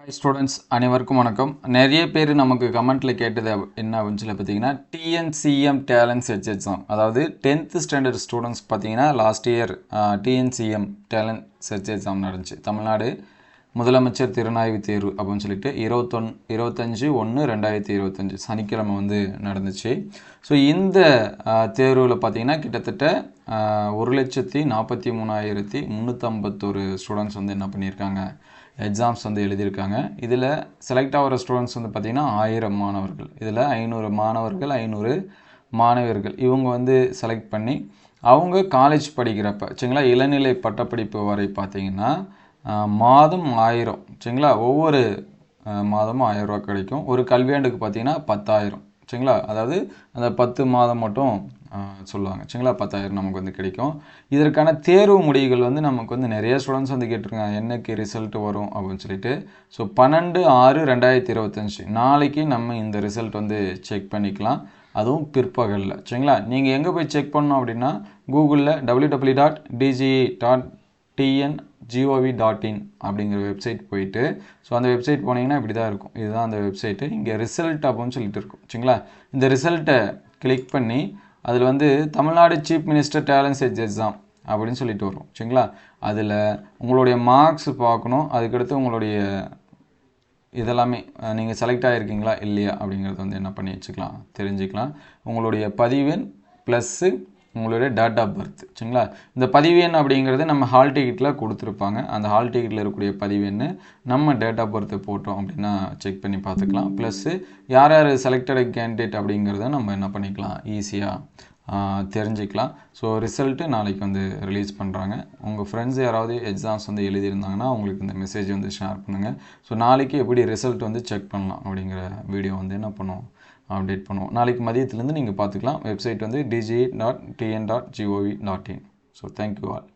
Hi students அனைவருக்கும் வணக்கம். நிறைய பேர் நமக்கு கமெண்ட்டில் கேட்டது என்ன அப்படின்னு சொல்லி பார்த்தீங்கன்னா டிஎன்சிஎம் டேலண்ட்ஸ் ஹெச் எக்ஸாம் அதாவது டென்த்து ஸ்டாண்டர்ட் ஸ்டூடெண்ட்ஸ் பார்த்தீங்கன்னா லாஸ்ட் இயர் டிஎன்சிஎம் டேலண்ட் ஹெச் எக்ஸாம் நடந்துச்சு. தமிழ்நாடு முதலமைச்சர் திறனாய்வு தேர்வு அப்படின்னு சொல்லிட்டு இருபத்தொன் இருபத்தஞ்சு ஒன்று ரெண்டாயிரத்தி இருபத்தஞ்சு சனிக்கிழமை வந்து நடந்துச்சு. ஸோ இந்த தேர்வில் பார்த்தீங்கன்னா கிட்டத்தட்ட ஒரு லட்சத்தி நாற்பத்தி மூணாயிரத்தி முந்நூற்றம்பத்தொரு ஸ்டூடெண்ட்ஸ் வந்து என்ன பண்ணியிருக்காங்க? எக்ஸாம்ஸ் வந்து எழுதியிருக்காங்க. இதில் செலக்ட் ஆகிற ஸ்டூடெண்ட்ஸ் வந்து பார்த்திங்கன்னா ஆயிரம் மாணவர்கள். இதில் ஐநூறு மாணவர்கள் ஐநூறு மாணவர்கள் இவங்க வந்து செலக்ட் பண்ணி அவங்க காலேஜ் படிக்கிறப்ப சரிங்களா? இளநிலை பட்டப்படிப்பு வரை பார்த்திங்கன்னா மாதம் ஆயிரம். சரிங்களா? ஒவ்வொரு மாதமும் ஆயிரம் ரூபா கிடைக்கும். ஒரு கல்வியாண்டுக்கு பார்த்தீங்கன்னா பத்தாயிரம். சரிங்களா? அதாவது அந்த பத்து மாதம் மட்டும் சொல்லுவாங்க. சரிங்களா பத்தாயிரம் நமக்கு வந்து கிடைக்கும். இதற்கான தேர்வு முடிவுகள் வந்து நமக்கு வந்து நிறைய ஸ்டூடெண்ட்ஸ் வந்து கேட்டிருக்காங்க. என்னைக்கு ரிசல்ட் வரும் அப்படின்னு சொல்லிட்டு. ஸோ பன்னெண்டு ஆறு ரெண்டாயிரத்தி இருபத்தஞ்சி. நாளைக்கு நம்ம இந்த ரிசல்ட் வந்து செக் பண்ணிக்கலாம். அதுவும் பிற்பகலில். சரிங்களா? நீங்கள் எங்கே போய் செக் பண்ணோம் அப்படின்னா கூகுளில் W W dot DGE dot TN GOV dot in அப்படிங்கிற வெப்சைட் போயிட்டு ஸோ அந்த வெப்சைட் போனீங்கன்னா இப்படி தான் இருக்கும். இதுதான் அந்த வெப்சைட்டு இங்கே ரிசல்ட் அப்படின்னு சொல்லிட்டு இருக்கும். சரிங்களா? இந்த ரிசல்ட்டை கிளிக் பண்ணி அதில் வந்து Tamil Nadu chief minister talent edge exam அப்படின்னு சொல்லிட்டு வரும். சரிங்களா? அதில் உங்களுடைய மார்க்ஸ் பார்க்கணும். அதுக்கடுத்து உங்களுடைய இதெல்லாமே நீங்கள் செலக்ட் ஆகிருக்கீங்களா இல்லையா அப்படிங்கிறது வந்து என்ன பண்ணி வச்சுக்கலாம் தெரிஞ்சுக்கலாம். உங்களுடைய பதிவெண் ப்ளஸ்ஸு உங்களுடைய டேட் ஆஃப் பர்த் சரிங்களா? இந்த பதிவு எண் அப்படிங்கிறது நம்ம ஹால் டிக்கெட்டில் கொடுத்துருப்பாங்க. அந்த ஹால் டிக்கெட்டில் இருக்கக்கூடிய பதிவெண்ணு நம்ம டேட் ஆஃப் பர்த் போட்டோம் அப்படின்னா செக் பண்ணி பார்த்துக்கலாம். ப்ளஸ்ஸு யார் யார் செலக்டட் கேண்டிடேட் அப்படிங்கிறத நம்ம என்ன பண்ணிக்கலாம்? ஈஸியாக தெரிஞ்சுக்கலாம். ஸோ ரிசல்ட்டு நாளைக்கு வந்து ரிலீஸ் பண்ணுறாங்க உங்கள் ஃப்ரெண்ட்ஸ் யாராவது எக்ஸாம்ஸ் வந்து எழுதியிருந்தாங்கன்னா அவங்களுக்கு இந்த மெசேஜ் வந்து ஷேர் பண்ணுங்கள் ஸோ நாளைக்கு எப்படி ரிசல்ட் வந்து செக் பண்ணலாம் அப்படிங்கிற வீடியோ வந்து என்ன பண்ணுவோம்? அப்டேட் பண்ணுவோம். நாளைக்கு மதியத்துலேருந்து நீங்கள் பார்த்துக்கலாம். வெப்சைட் வந்து DG dot TN dot G O V dot in so thank you all